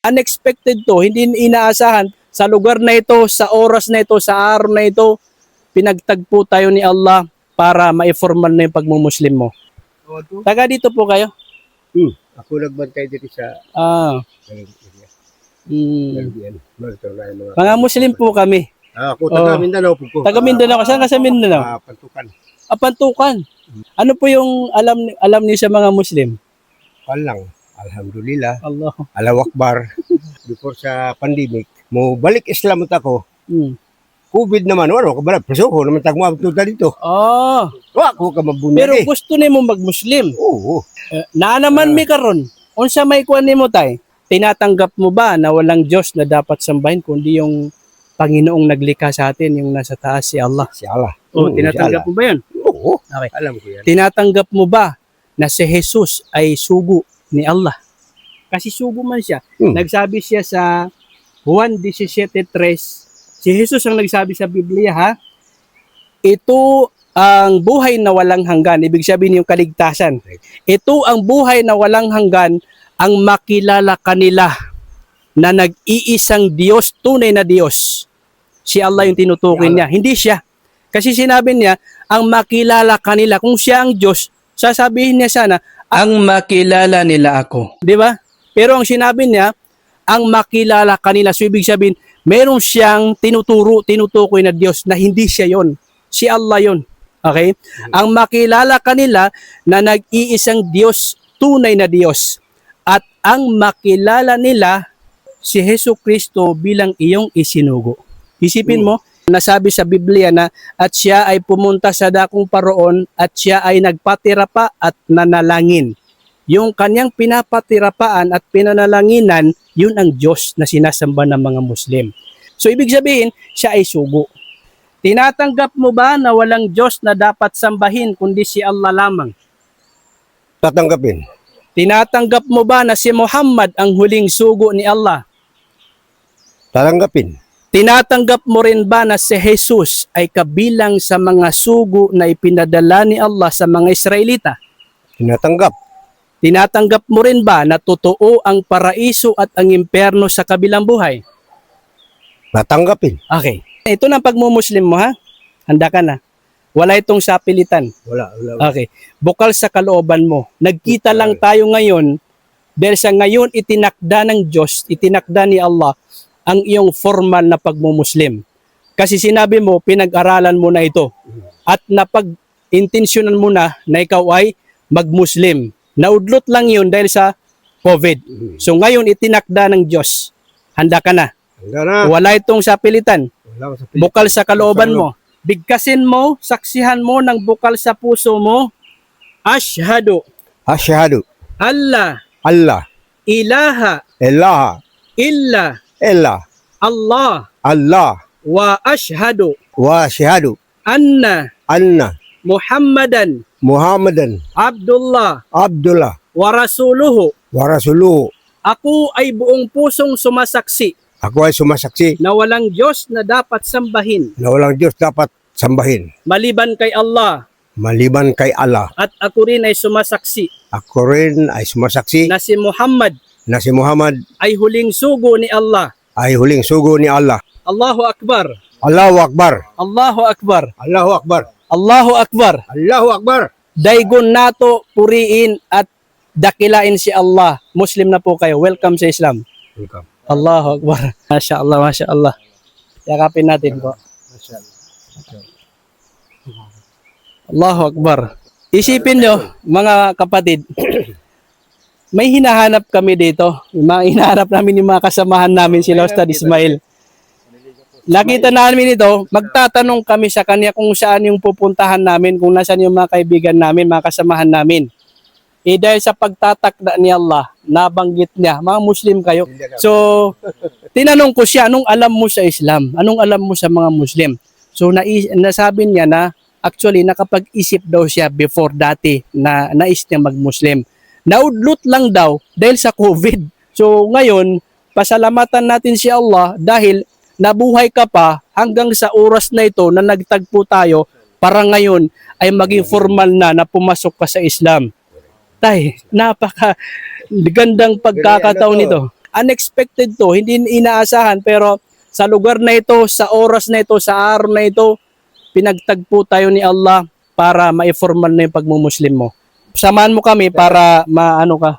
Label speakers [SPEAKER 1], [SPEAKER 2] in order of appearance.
[SPEAKER 1] Unexpected to, hindi inaasahan. Sa lugar na ito, sa oras na ito, sa araw na ito, pinagtagpo tayo ni Allah para maiformal na yung pagmumuslim mo. Taga dito po kayo?
[SPEAKER 2] Hmm. Ako nagbantay dito sa
[SPEAKER 1] Ah, mm,
[SPEAKER 2] mga...
[SPEAKER 1] Muslim po kami.
[SPEAKER 2] Ah, ako taga
[SPEAKER 1] Oh.
[SPEAKER 2] Mindanao po ko.
[SPEAKER 1] Taga Mindanao. Saan ka sa Mindanao?
[SPEAKER 2] Ah, Pantukan.
[SPEAKER 1] Apantukan. Ano po yung alam alam niyo sa mga Muslim?
[SPEAKER 2] Lang. Alhamdulillah.
[SPEAKER 1] Allah.
[SPEAKER 2] Allahu Akbar. Before sa pandemic, mo balik Islam at ako.
[SPEAKER 1] Mm.
[SPEAKER 2] COVID naman, wala ko ba? Preso ko naman tagmo abto dito.
[SPEAKER 1] Ah,
[SPEAKER 2] Wa ko ka mabunyag
[SPEAKER 1] pero
[SPEAKER 2] eh.
[SPEAKER 1] gusto nimo mag-Muslim.
[SPEAKER 2] Oo.
[SPEAKER 1] Eh, na naman mi karon. Unsa may kuan nimo tay? Tinatanggap mo ba na walang Diyos na dapat sambahin kundi yung Panginoong naglikha sa atin, yung nasa taas si Allah?
[SPEAKER 2] Si Allah. Oo,
[SPEAKER 1] tinatanggap
[SPEAKER 2] si
[SPEAKER 1] mo ba yun?
[SPEAKER 2] Oo.
[SPEAKER 1] Okay.
[SPEAKER 2] Alam ko yan.
[SPEAKER 1] Tinatanggap mo ba na si Jesus ay sugo ni Allah? Kasi sugo man siya.
[SPEAKER 2] Hmm.
[SPEAKER 1] Nagsabi siya sa Juan 17.3, si Jesus ang nagsabi sa Biblia ha, ito ang buhay na walang hanggan. Ibig sabihin yung kaligtasan. Ito ang buhay na walang hanggan ang makilala kanila na nag-iisang Diyos, tunay na Diyos. Si Allah yung tinutukoy niya, hindi siya. Kasi sinabi niya, ang makilala kanila, kung siya ang Diyos, sasabihin niya sana, ang makilala nila ako. Di ba? Pero ang sinabi niya, ang makilala kanila. So ibig sabihin, meron siyang tinuturo, tinutukoy na Diyos na hindi siya yon. Si Allah yon. Okay? Ang makilala kanila na nag-iisang Diyos, tunay na Diyos. At ang makilala nila si Heso Kristo bilang iyong isinugo. Isipin mo, nasabi sa Biblia na at siya ay pumunta sa dakong paroon at siya ay nagpatira pa at nanalangin. Yung kanyang pinapatirapaan at pinanalanginan, yun ang Diyos na sinasamba ng mga Muslim. So ibig sabihin, siya ay sugo. Tinatanggap mo ba na walang Diyos na dapat sambahin kundi si Allah lamang?
[SPEAKER 2] Tatanggapin.
[SPEAKER 1] Tinatanggap mo ba na si Muhammad ang huling sugo ni Allah?
[SPEAKER 2] Tatanggapin.
[SPEAKER 1] Tinatanggap mo rin ba na si Jesus ay kabilang sa mga sugo na ipinadala ni Allah sa mga Israelita?
[SPEAKER 2] Tinatanggap.
[SPEAKER 1] Tinatanggap mo rin ba na totoo ang paraiso at ang impyerno sa kabilang buhay?
[SPEAKER 2] Tatanggapin.
[SPEAKER 1] Okay. Ito na pagmumuslim mo ha. Handa ka na. Wala itong sapilitan.
[SPEAKER 2] Wala, wala.
[SPEAKER 1] Okay. Bukal sa kalooban mo. Nagkita lang tayo ngayon dahil sa ngayon itinakda ng Diyos, itinakda ni Allah ang iyong formal na pagmumuslim. Kasi sinabi mo, pinag-aralan mo na ito. At napag-intensyonan mo na na ikaw ay mag-Muslim. Naudlot lang yun dahil sa COVID. So ngayon itinakda ng Diyos. Handa ka na.
[SPEAKER 2] Hanggang na.
[SPEAKER 1] Wala itong sapilitan.
[SPEAKER 2] Wala sa pilit.
[SPEAKER 1] Bukal sa kalooban mo. Bigkasin mo, saksihan mo ng bukal sa puso mo. Ashhadu
[SPEAKER 2] Asyhadu.
[SPEAKER 1] Allah
[SPEAKER 2] Allah.
[SPEAKER 1] ilaha
[SPEAKER 2] Ilaha.
[SPEAKER 1] illa
[SPEAKER 2] Allah.
[SPEAKER 1] wa ashhadu
[SPEAKER 2] Wa asyhadu.
[SPEAKER 1] anna
[SPEAKER 2] Anna.
[SPEAKER 1] Muhammadan
[SPEAKER 2] Muhammadan.
[SPEAKER 1] Abdullah
[SPEAKER 2] Abdullah.
[SPEAKER 1] wa rasuluhu.
[SPEAKER 2] Wa rasuluhu.
[SPEAKER 1] Ako ay buong pusong sumasaksi
[SPEAKER 2] Ako ay sumasaksi
[SPEAKER 1] na walang Diyos na dapat sambahin
[SPEAKER 2] na walang Diyos dapat sambahin.
[SPEAKER 1] maliban kay Allah
[SPEAKER 2] Maliban kay Allah.
[SPEAKER 1] at ako rin ay sumasaksi
[SPEAKER 2] Ako rin ay sumasaksi
[SPEAKER 1] na si Muhammad
[SPEAKER 2] na si Muhammad
[SPEAKER 1] ay huling sugo ni Allah.
[SPEAKER 2] ay huling sugo ni Allah.
[SPEAKER 1] Allahu Akbar.
[SPEAKER 2] Allahu Akbar.
[SPEAKER 1] Allahu Akbar.
[SPEAKER 2] Allahu Akbar.
[SPEAKER 1] Allahu Akbar.
[SPEAKER 2] Allahu Akbar.
[SPEAKER 1] Daigon nato puriin at dakilain si Allah. Muslim na po kayo. Welcome sa Islam.
[SPEAKER 2] Welcome.
[SPEAKER 1] Allahu Akbar. Masya Allah, Masya Allah. Yakapin natin po. Allahu Akbar. Isipin nyo, mga kapatid, may hinahanap kami dito. Yung Mga hinahanap namin yung mga kasamahan namin, sila Ustad Ismail. Nakita namin ito, magtatanong kami sa kanya kung saan yung pupuntahan namin, kung nasaan yung mga kaibigan namin, mga kasamahan namin. Eh dahil sa pagtatakda ni Allah, nabanggit niya, mga Muslim kayo. So, tinanong ko siya, anong alam mo sa Islam? Anong alam mo sa mga Muslim? So, nai- nasabi niya na actually nakapag-isip daw siya before dati na nais niya mag-Muslim. Naudlot lang daw dahil sa COVID. So, ngayon, pasalamatan natin si Allah dahil nabuhay ka pa hanggang sa oras na ito na nagtagpo tayo para ngayon ay maging formal na na pumasok ka sa Islam. Tay, napaka gandang pagkakataon nito. unexpected to, hindi inaasahan pero sa lugar na ito, sa oras na ito, sa araw na ito, pinagtagpo tayo ni Allah para ma-formal na yung pagmumuslim mo. Samahan mo kami para maano ka.